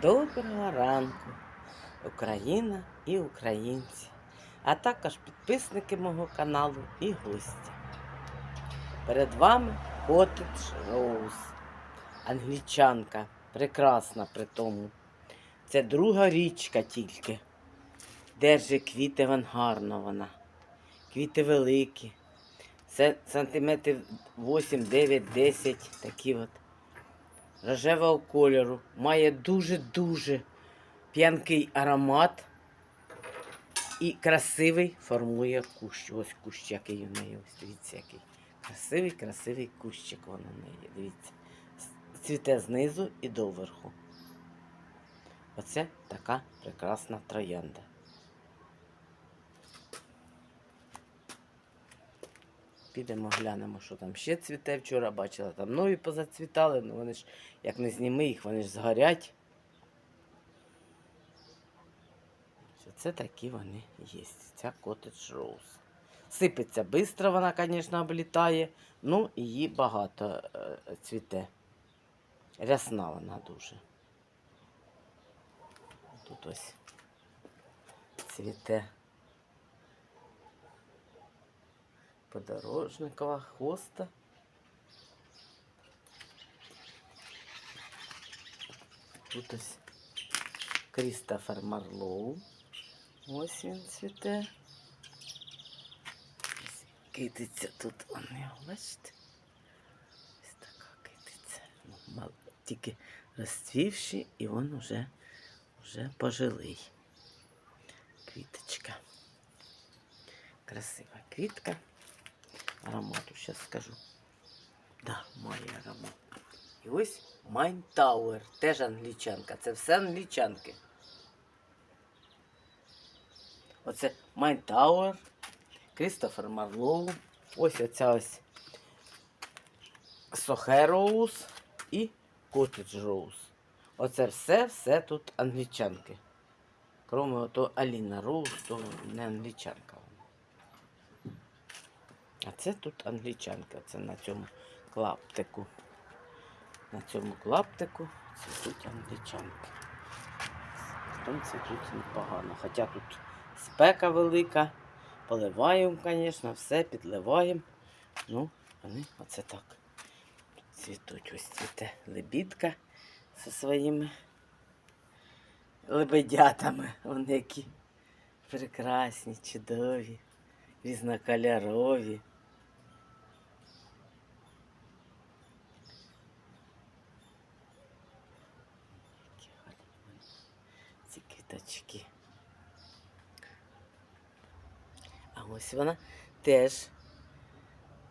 Доброго ранку, Україна і українці, а також підписники мого каналу і гості. Перед вами Котедж Роуз, англічанка, прекрасна при тому. Це друга річка тільки. Держить квіти вон гарно вона. Квіти великі. Це сантиметрів 8, 9, 10, такі от рожевого кольору, має дуже-дуже п'янкий аромат і красивий формує кущ. Ось кущ, який у неї. Ось дивіться, який. Красивий, красивий кущик вона у неї. Дивіться. Цвіте знизу і доверху. Оце така прекрасна троянда. Підемо глянемо, що там ще цвіте. Вчора бачила, там нові позацвітали, ну вони ж, як не зніми їх, вони ж згорять. Це такі вони є. Ця Cottage Rose. Сипеться швидко, вона, звісно, облітає, ну її багато е, цвіте. Рясна вона дуже. Тут ось цвіте. Подорожникова хоста. Тут ось Крістофер Марлоу. Ось він цвіте. Ось Китиця тут он його, бачите? Ось така китиця. Ну, Тільки розцвівши, і він уже, вже пожилий. Квіточка. Красива квітка. Аромату зараз скажу. Да, має аромат. І ось Майн Тауер, теж англічанка. Це все англічанки. Оце Майн Тауер, Крістофер Марлоу. Ось оця ось Сохе Роуз і Коттедж Роуз. Оце все, все тут англічанки. Кроме ото Аліна Роуз, то не англічанка. А це тут англічанка. Це на цьому клаптику. На цьому клаптику цвітуть англічанки. Потім цвітуть непогано. Хоча тут спека велика. Поливаємо, звісно, все підливаємо. Ну, вони оце так цвітуть. Ось цвіте лебідка зі своїми лебедятами. Вони які прекрасні, чудові, різнокольорові. Які гарні вони, ці квіточки. А ось вона теж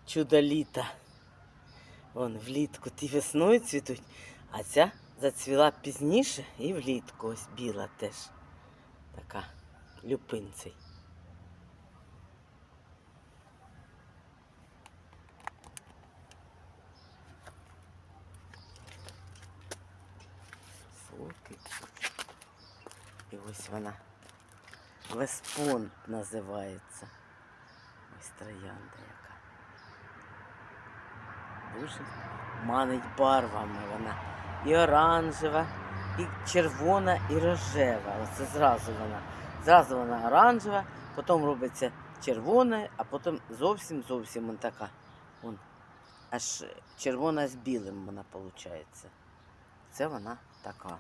чудо літа. Вон влітку ті весною цвітуть, а ця зацвіла пізніше і влітку ось біла теж. Така люпинцей. Соки. І ось вона. Веспон називається. Ось троянда яка. Дуже манить барвами вона. І оранжева, і червона, і рожева. Оце зразу вона. Зразу вона оранжева, потім робиться червона, а потім зовсім зовсім вона така. Вон, аж червона з білим вона виходить. Це вона така.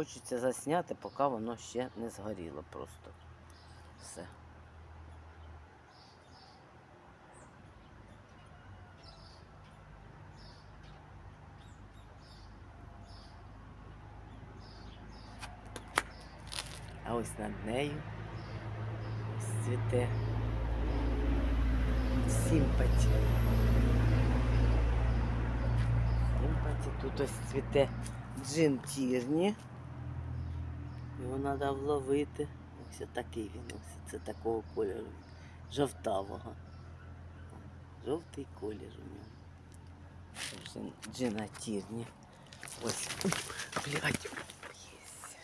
Хочеться засняти, поки воно ще не згоріло просто. Все. А ось над нею ось цвіте сімпаті. Сімпаті. Тут ось цвіте джин тірні. Його треба вловити. Ось такий він. Ось це такого кольору. Жовтавого. Жовтий колір у нього. Джина. Ось. Блядь. Єсть.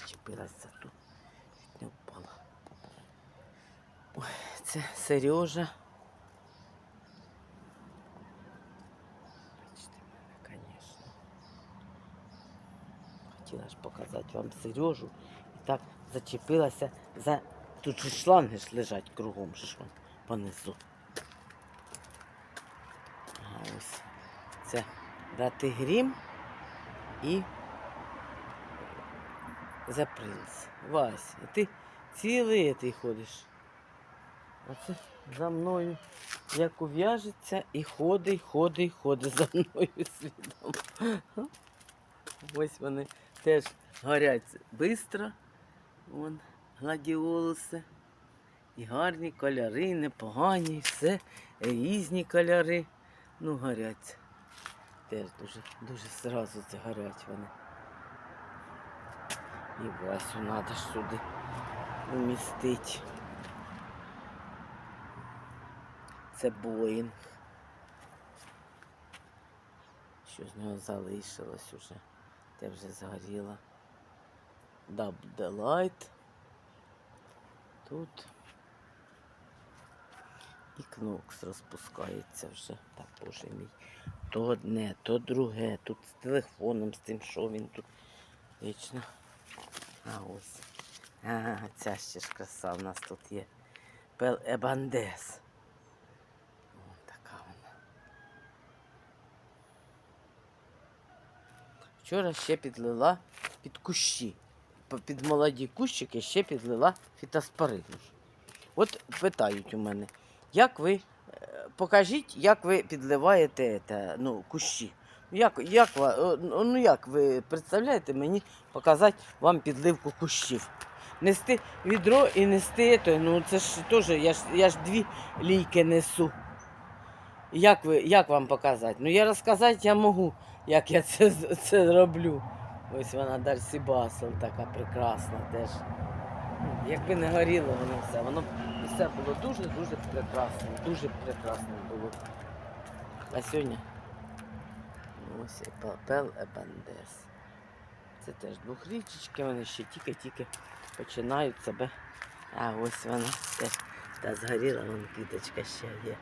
Зачепилася тут. Не впала. Ой, це Сережа. Показати вам Сережу. І так зачепилася за. Тут же шланги ж лежать кругом, ж понизу. А ось це брати грім і за принц. Вась, і ти цілий ти ходиш. Оце за мною як ув'яжеться і ходить, ходить, ходить за мною слідом. Ось вони теж горять швидко. Вон гладіолуси. І гарні кольори, непогані, все, різні кольори. Ну, горять. Теж дуже, дуже сразу це горять вони. І Васю треба ж сюди умістити. Це Боїнг. Що з нього залишилось уже? Те вже згоріло. Dub Delight. Тут. І кнокс розпускається вже. Так, боже мій. То одне, то друге. Тут з телефоном, з тим, що він тут вічно. А ось. А, ця ще ж краса в нас тут є. Пел Ебандес. Ось така вона. Вчора ще підлила під кущі. Під молоді кущики ще підлила фітоспорину. От питають у мене, як ви, е, покажіть, як ви підливаєте те, ну, кущі. Як, як, ну, як ви представляєте мені показати вам підливку кущів? Нести відро і нести, то, ну це ж теж, я ж, я ж дві лійки несу. Як, ви, як вам показати? Ну я розказати я можу, як я це, це роблю. Ось вона Дарсі Басл така прекрасна теж. Якби не горіло воно все, воно все було дуже-дуже прекрасно, дуже прекрасно було. А сьогодні ось і папел Ебандес. Це теж двохрічечки, вони ще тільки-тільки починають себе. А ось вона теж та згоріла, вон квіточка ще є.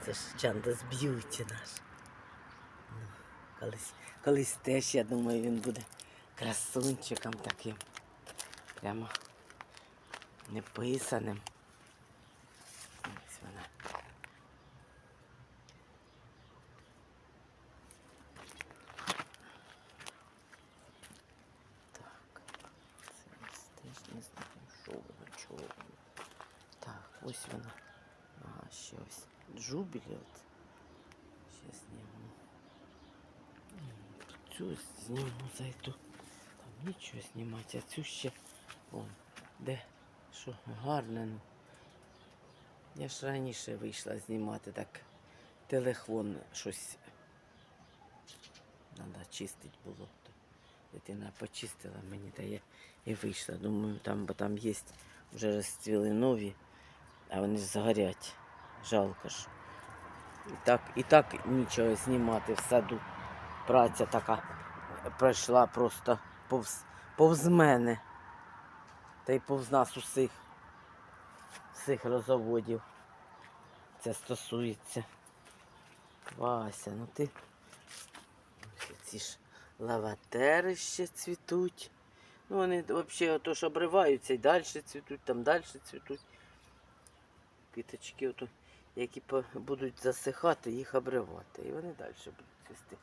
Це ж Чандас Б'юті наш. Колись, колись теж, я думаю, він буде красунчиком таким. Прямо неписаним. Ось вона. Так. Це ось теж не знаю, що воно, чого воно. Так, ось вона. Ага, ще ось. Джубілі от. Ще зніму. М, Цю зніму зайду. Там нічого знімати, а цю ще. Вон, де? Що, гарне. Ну. Я ж раніше вийшла знімати так. Телефон щось. Треба чистити було. Дитина почистила мені, та я і вийшла. Думаю, там, бо там є вже розцвіли нові, а вони ж згорять. Жалко ж. І так, і так нічого знімати в саду. Праця така пройшла просто повз, повз мене. Та й повз нас усіх. Всіх розоводів. Це стосується. Вася, ну ти. Ці ж лаватери ще цвітуть. Ну вони взагалі ото ж обриваються і далі цвітуть, там далі цвітуть. Квіточки, ото, які будуть засихати, їх обривати. І вони далі будуть цвісти.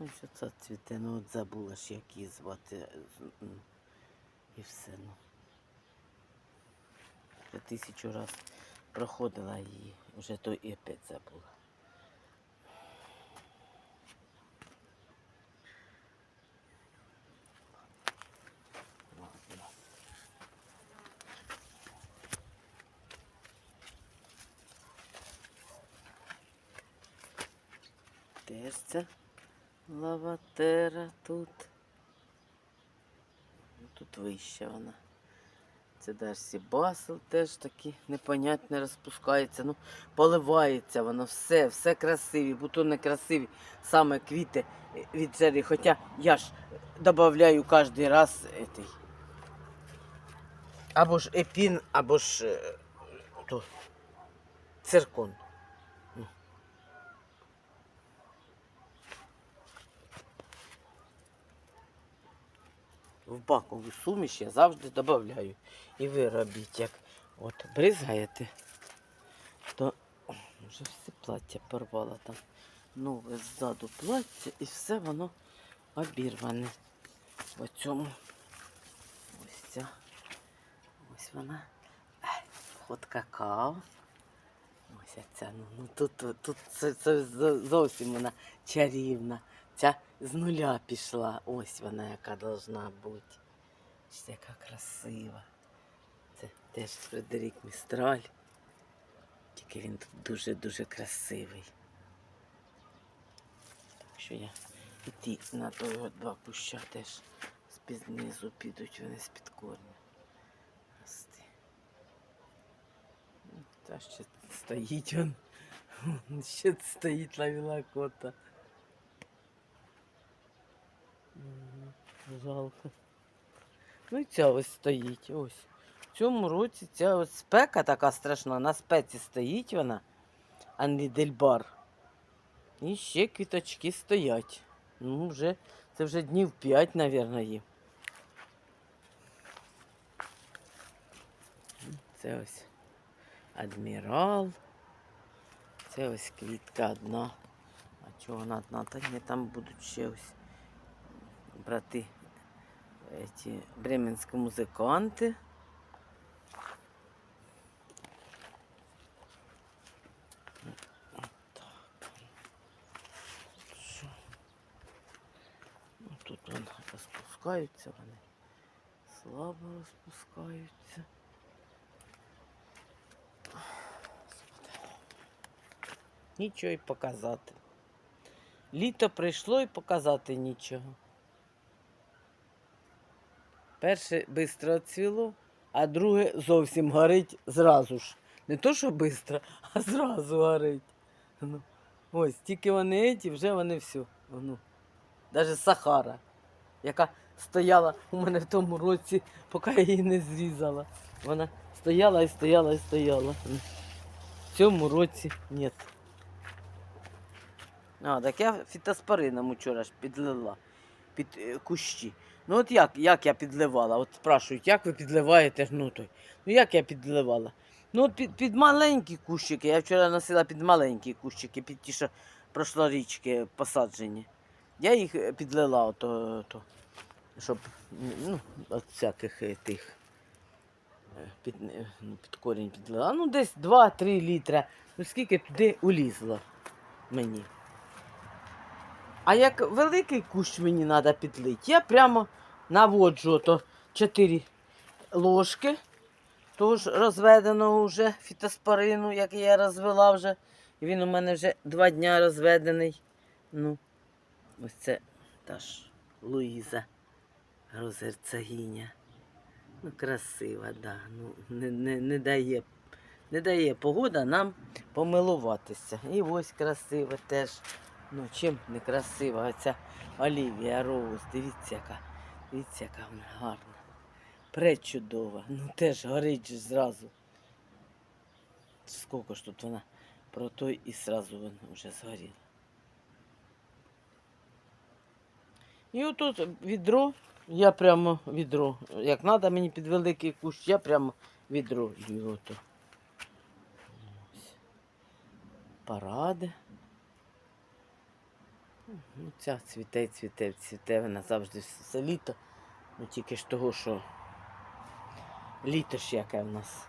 Ось оце цвіте, ну от забула ж, як її звати. І все, ну. Я тисячу раз проходила її, вже то і опять забула. Ладно. Теж це тут. Ну, Тут вища вона. Це Дарсі Басел теж такі непонятне розпускається. Ну, поливається воно все, все красиві, бутони красиві, саме квіти від зері. Хоча я ж додаю кожен раз етий. Або ж епін, або ж е, то, циркон. В бакову суміш я завжди додаю. І ви робіть, як от бризгаєте, то вже все плаття порвало там. Нове ззаду плаття і все воно обірване. В цьому. Ось ця. Ось вона. Ход какао. Ось ця. Ну, ну тут, тут це, це зовсім вона чарівна. Ця з нуля пішла. Ось вона, яка должна бути. Ось яка красива. Це теж Фредерік Містраль. Тільки він тут дуже-дуже красивий. Так що я і ті на той от два куща теж з-під підуть вони з-під корня. Ну, Та ще стоїть він. Ще стоїть лавіла кота. Жалко. Ну і ця ось стоїть. Ось. В цьому році ця ось спека така страшна, на спеці стоїть вона, а не дельбар. І ще квіточки стоять. Ну, вже, це вже днів 5, мабуть, їм. Це ось адмірал. Це ось квітка одна. А чого вона одна? Та ні, там будуть ще ось брати эти бременські музиканти. Так. Ну, Тут вони розпускаються вони. Слабо розпускаються. Нічого й показати. Літо прийшло і показати нічого. Перше швидко відцвіло, а друге зовсім горить зразу ж. Не то, що швидко, а зразу горить. Ну, ось, тільки вони еті, вже вони все. Ну, навіть Сахара, яка стояла у мене в тому році, поки я її не зрізала. Вона стояла і стояла і стояла. В цьому році ні. А, так я фітоспорином вчора ж підлила під е, кущі. Ну от як, як я підливала? От спрашують, як ви підливаєте ну. Ну як я підливала? Ну от під, під маленькі кущики. Я вчора носила під маленькі кущики, під ті, що прошлорічки посаджені. Я їх е, підлила, ото, ото, щоб ну, от всяких е, тих. е, Під, ну, під корінь підлила. Ну, десь 2-3 літра. Ну скільки туди улізло мені. А як великий кущ мені треба підлити, я прямо наводжу ото 4 ложки того ж розведеного вже фітоспорину, як я розвела вже. Він у мене вже два дня розведений. Ну, ось це та ж Луїза Розерцагіня. Ну, красива, да. Ну, не, не, не, дає, не дає погода нам помилуватися. І ось красиве теж. Ну, чим не красива оця Олівія Роуз. Дивіться, яка. Дивіться, яка вона гарна. Пречудова. Ну теж горить зразу. Скільки ж тут вона про той і зразу вона вже згоріла. І отут відро, я прямо відро. Як треба мені під великий кущ, я прямо відро і. Паради. Ну, ця цвіте, цвіте, цвіте, вона завжди все літо. Ну тільки ж того, що літо ж яке в нас.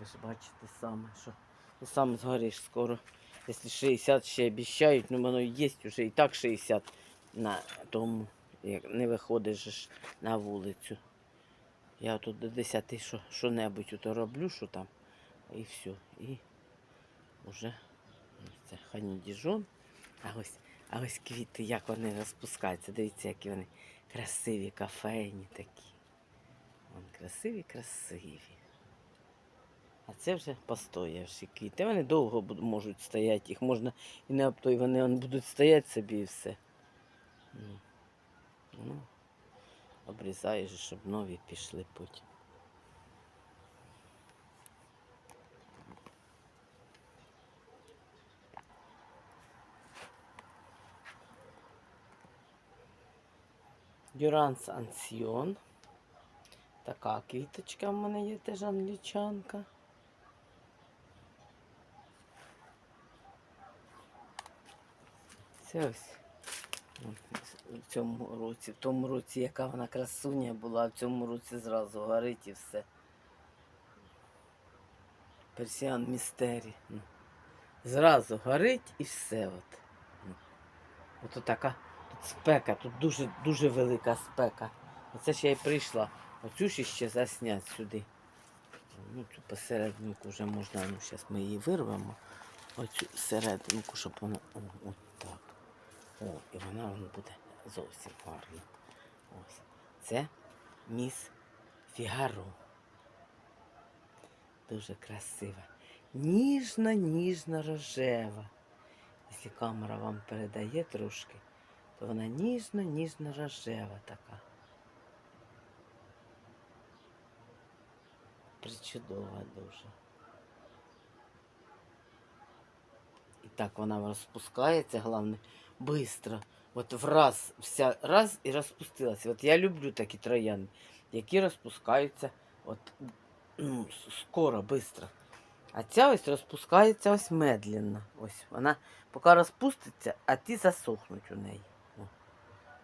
Ви ж бачите саме, що і сам згориш скоро. Якщо 60 ще обіцяють, ну воно є вже і так 60 на тому, як не виходиш ж на вулицю. Я тут до 10 що, що-небудь ото роблю, що там, і все. І вже це хані діжон. А ось, а ось квіти, як вони розпускаються. Дивіться, які вони красиві, кафейні такі. Вон красиві. красиві. А це вже постоявші квіти. Вони довго можуть стояти, їх можна і не обтой, вони будуть стояти собі і все. Ну, ну, обрізаєш, щоб нові пішли потім. Дюранс Ансьйон. Така квіточка в мене є теж англічанка. Це ось в цьому році, в тому році, яка вона красуня була, в цьому році зразу горить і все. Персіан містері. ну. Зразу горить і все. От. Ото така спека, тут дуже, дуже велика спека. Оце ж я й прийшла. Оцю ще заснять сюди. Ну, цю посерединку вже можна, ну зараз ми її вирвемо. Оцю серединку, щоб вона. От так. О, і вона буде зовсім гарна. Ось. Це міс Фігаро. Дуже красива. Ніжна, ніжна рожева. Якщо камера вам передає трошки, вона ніжна рожева така. Причудова дуже. І так вона розпускається, головне, швидко. От враз, вся раз і розпустилася. От я люблю такі троянди, які розпускаються от, ну, скоро, швидко. А ця ось розпускається ось медленно. Ось вона поки розпуститься, а ті засохнуть у неї.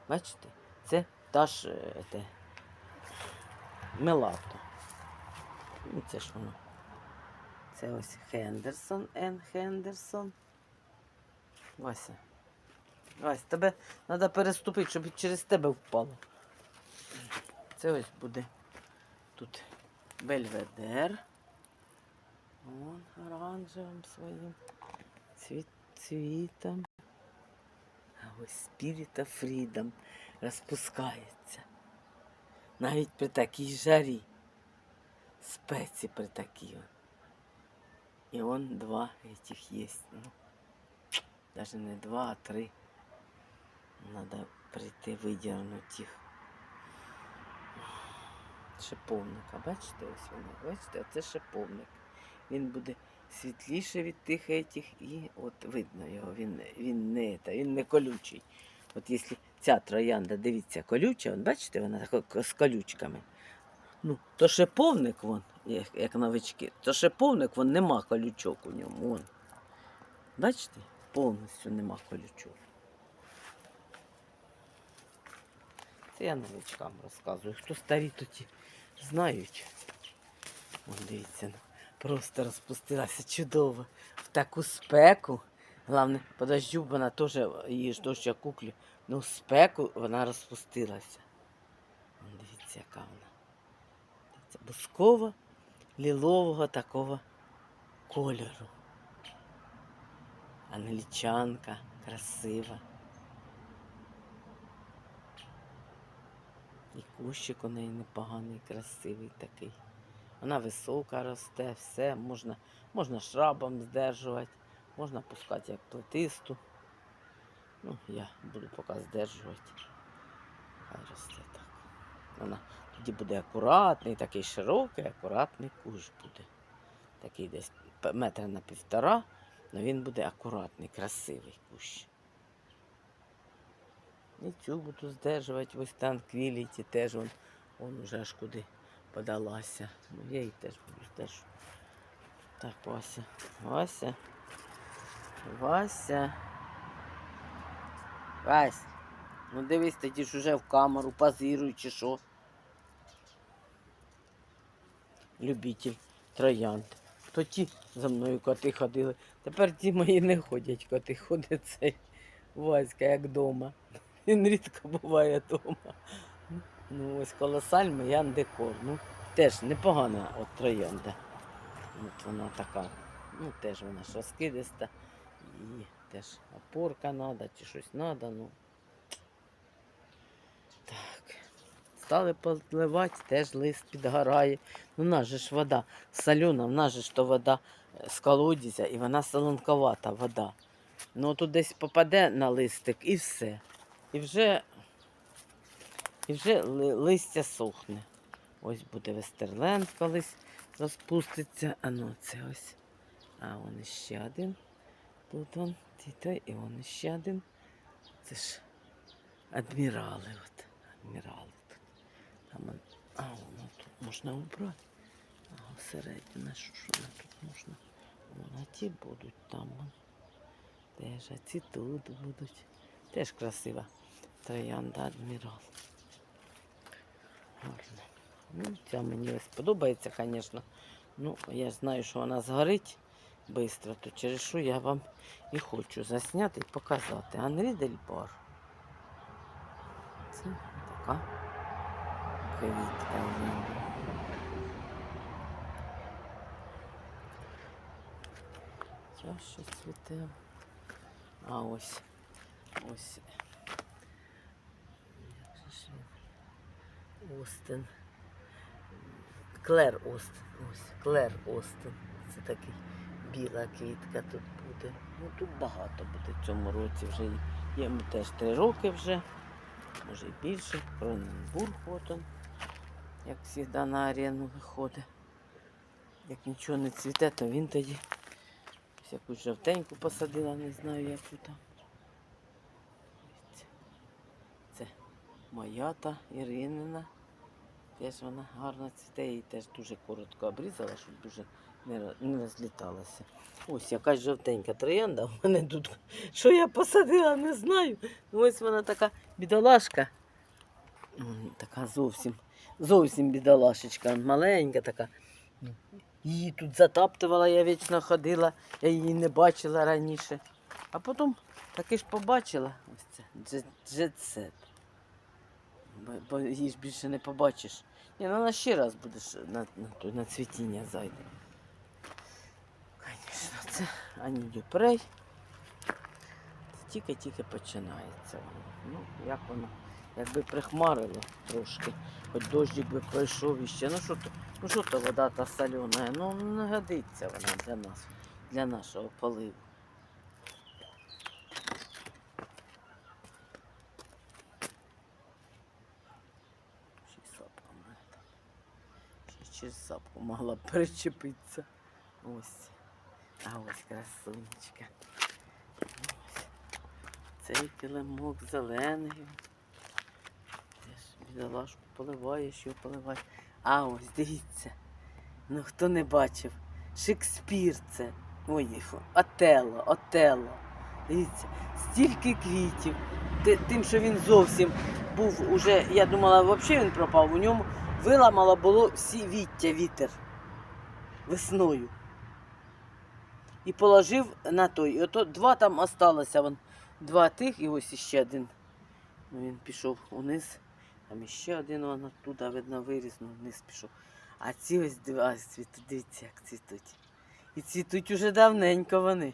Бачите? Це та ж е, те, мелато. Ну, це ж воно. Це ось Хендерсон, Ен Хендерсон. Вася. Вась, тебе треба переступити, щоб через тебе впало. Це ось буде тут Бельведер. Вон оранжевим своїм цвіт, цвітом. А ось Spirit of розпускається. Навіть при такій жарі. Спеці при такій. І он два этих есть. Ну, даже не два, а три. Надо прийти видернути їх. Шиповника, бачите, ось вони, бачите, це шиповник. Він буде світліше від тих етих і от видно його, він, він не, та, він не колючий. От якщо ця троянда, дивіться, колюча, от бачите, вона з колючками. Ну, то шиповник, вон, як, як новички, то шиповник, вон нема колючок у ньому. Вон. Бачите? Повністю нема колючок. Це я новичкам розказую. Хто старі, то ті знають. Вон, дивіться, просто розпустилася чудово. В таку спеку. Головне, подождю, бо вона теж її ж дощ я куклю. Ну, в спеку вона розпустилася. Дивіться, яка вона. Дивіться, бусково лілового такого кольору. Англічанка, красива. І кущик у неї непоганий, красивий такий. Вона висока росте, все, можна, можна шрабом здержувати, можна пускати як плетисту. Ну, я буду поки здержувати. Хай росте так. Вона тоді буде акуратний, такий широкий, акуратний кущ буде. Такий десь метра на півтора, але він буде акуратний, красивий кущ. І цю буду здержувати, ось там квіліті теж он, он уже аж куди подалася. Ну, я її теж буду здержувати. Так, Вася. Вася. Вася. Вась. Ну дивись, тоді ж уже в камеру позируй чи що. Любитель троянд. То ті за мною коти ходили. Тепер ті мої не ходять коти, ходить цей Васька, як вдома. Він рідко буває вдома. Ну, ось колосаль Ян Декор. Ну, теж непогана от троянда. От вона така. Ну, теж вона ж розкидиста. І теж опорка треба, чи щось треба. Ну. Так. стали поливати, теж лист підгорає. Ну, в нас же ж вода солюна, в нас же ж то вода е, з колодязя, і вона солонковата вода. Ну тут десь попаде на листик і все. І вже, і вже ли- листя сохне. Ось буде вестерленд колись розпуститься. А ну це ось. А он ще один. Тут он, ті той, і он ще один. Це ж адмірали. От. Адмірали тут. Там, он- а воно тут можна убрати. А всередині, що ж воно тут можна? Вон, а ті будуть там. Вон. Теж, а ці тут будуть. Теж красива троянда адмірал. Гарно. Ну, ця мені ось подобається, звісно. Ну, я знаю, що вона згорить швидко, то через що я вам і хочу засняти і показати. Анрі Дель. Це така квітка. в мене. Ця цвіте. А ось. Ось. Як же ж він? Остин. Клер Остин. Ось, Клер Остин. Це такий біла квітка тут буде. Ну тут багато буде в цьому році вже. Йому теж три роки вже, може й більше. Кроненбург от он, як завжди на арену виходить. Як нічого не цвіте, то він тоді ось якусь жовтеньку посадила, не знаю яку там. Це моя та Іринина. Теж вона гарно цвіте, її теж дуже коротко обрізала, щоб дуже не, розліталася. Ось якась жовтенька троянда у мене тут. Що я посадила, не знаю. Ну, Ось вона така бідолашка. Така зовсім, зовсім бідолашечка, маленька така. Її тут затаптувала, я вічно ходила, я її не бачила раніше. А потім таки ж побачила. Ось це джет- джетсет. Бо, її ж більше не побачиш. Ні, ну вона ще раз будеш на, на, на цвітіння зайде. Звісно, це Ані Дюпрей. Це тільки-тільки починається. Ну, як воно, якби прихмарило трошки, хоч дощик би пройшов іще. Ну що то, ну що то вода та солена, ну не годиться вона для нас, для нашого поливу. Ще й сапка в мене там. Через сапку могла причепитися. Ось. А ось красунечка. Ось. Цей килимок зелений. Теж бідолашку поливаєш, його поливаєш. А ось дивіться. Ну хто не бачив? Шекспір це. Ой, фу, Отелло, Отелло. Дивіться, стільки квітів. Тим, що він зовсім був уже, я думала, взагалі він пропав. У ньому виламало було всі віття вітер весною. І положив на той. І ото два там осталося. Вон, два тих і ось іще один. Ну, він пішов униз. Там іще один вон оттуда, видно, виріс, ну, вниз пішов. А ці ось два цвітуть, дивіться, як цвітуть. І цвітуть уже давненько вони.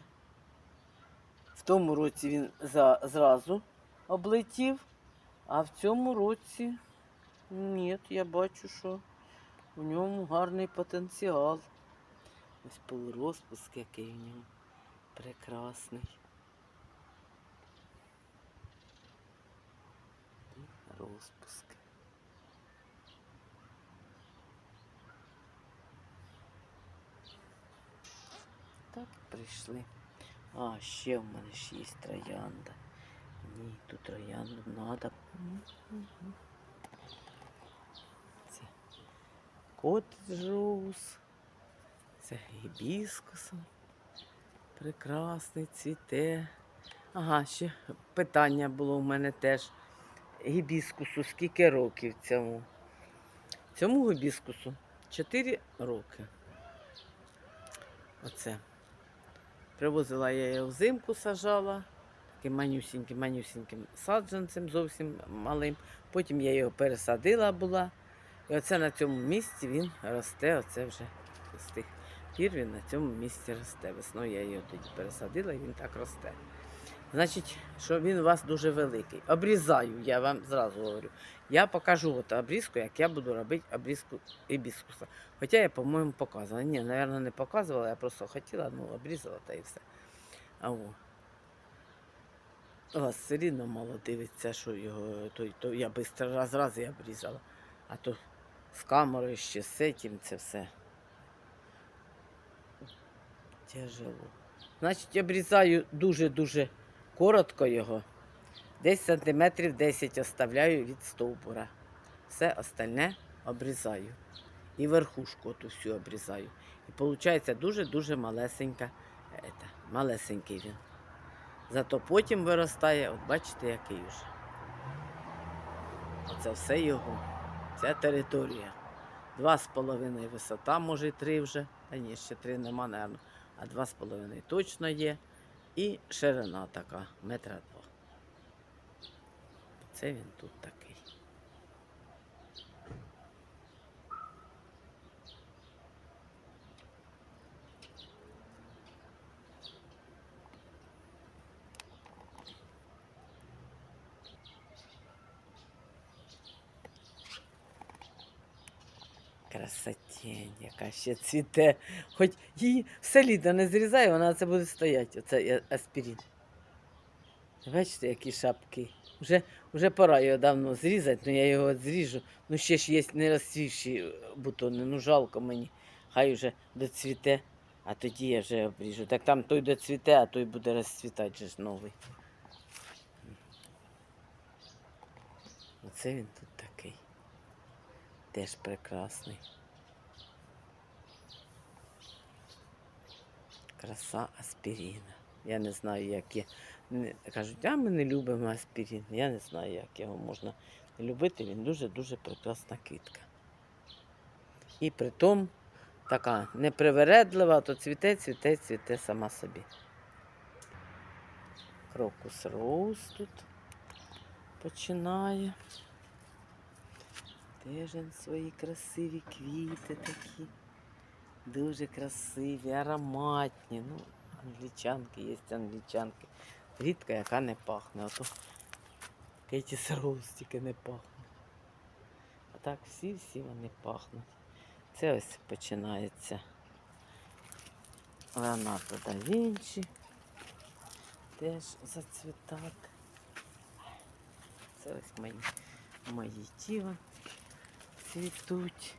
В тому році він за, зразу облетів, а в цьому році ні, я бачу, що у ньому гарний потенціал. Ось полурозпуск, який в ньому прекрасний. Розпуск. Так, прийшли. А, ще в мене ж є троянда. Ні, тут троянду треба. Це кот роуз. Це гібіскуса. Прекрасний цвіте. Ага, ще питання було у мене теж. Гібіскусу скільки років цьому? Цьому гібіскусу 4 роки. Оце. Привозила я його взимку, сажала. Таким манюсіньким, манюсіньким саджанцем, зовсім малим. Потім я його пересадила була. І оце на цьому місці він росте. Оце вже з тих пір він на цьому місці росте. Весною я його тоді пересадила і він так росте. Значить, що він у вас дуже великий. Обрізаю, я вам зразу говорю. Я покажу от обрізку, як я буду робити обрізку ібіскуса. Хоча я, по-моєму, показувала. Ні, мабуть, не показувала, я просто хотіла, ну, обрізала та і все. А о. У вас все рівно мало дивиться, що його, то, то я швидко раз раз і обрізала. А то з камерою ще з цим це все. Тяжело. Значить, обрізаю дуже-дуже коротко його. Десь сантиметрів 10 оставляю від стовбура. Все остальне обрізаю. І верхушку оту всю обрізаю. І виходить дуже-дуже малесенька, ета, малесенький він. Зато потім виростає, от бачите, який уже. Оце все його. Ця територія. Два з половиною висота, може і три вже. Та ні, ще три нема, мабуть. А два з половиною точно є. І ширина така, метра два. Це він тут такий. Красотень, яка ще цвіте. Хоч її все літо не зрізає, вона це буде стояти. Оце я- аспірин. Бачите, які шапки. Вже, вже пора його давно зрізати, але я його зріжу. Ну ще ж є не розцвівші бутони, ну жалко мені. Хай вже доцвіте, а тоді я вже обріжу. Так там той доцвіте, а той буде розцвітати же ж новий. Оце він тут такий. Теж прекрасний. Краса аспіріна. Я не знаю, як є. Кажуть, а ми не любимо аспірин. Я не знаю, як його можна любити. Він дуже-дуже прекрасна квітка. І притом така непривередлива, то цвіте, цвіте, цвіте сама собі. Крокус роуз тут починає. Теж свої красиві квіти такі. Дуже красиві, ароматні. Ну, англічанки, є англічанки. Рідка, яка не пахне. Ото Кеті Роуз тільки не пахне. А так всі-всі вони пахнуть. Це ось починається Леонардо да Вінчі. Теж зацвітати. Це ось мої, мої тіла цвітуть.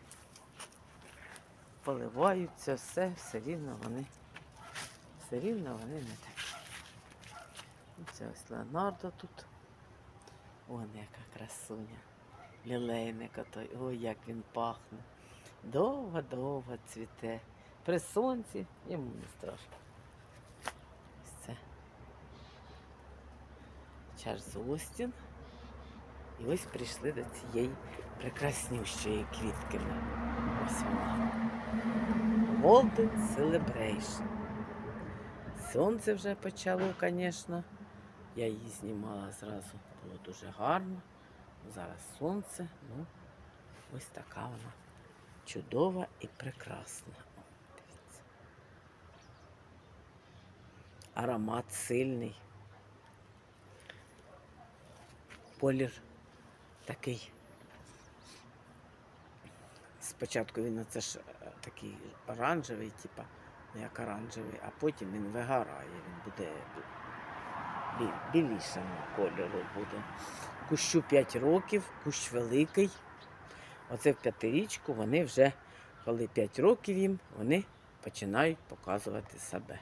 Поливаються, все, все рівно вони, все рівно вони не такі. Це ось Леонардо тут. Вон яка красуня. Лілейник отой. Ой, як він пахне. Довго-довго цвіте. При сонці йому не страшно. Ось це. Чарльз Остін. І ось прийшли до цієї прекраснющої квітки. Ось вона. Golden Celebration. Сонце вже почало, звісно. Я її знімала зразу, було дуже гарно. Зараз сонце, ну, ось така вона чудова і прекрасна. Дивіться. Аромат сильний. Колір такий. Спочатку він це ж е, такий оранжевий, типа, ну, як оранжевий, а потім він вигорає, він буде бі- білішим кольору буде. Кущу 5 років, кущ великий. Оце в п'ятирічку вони вже, коли 5 років їм, вони починають показувати себе.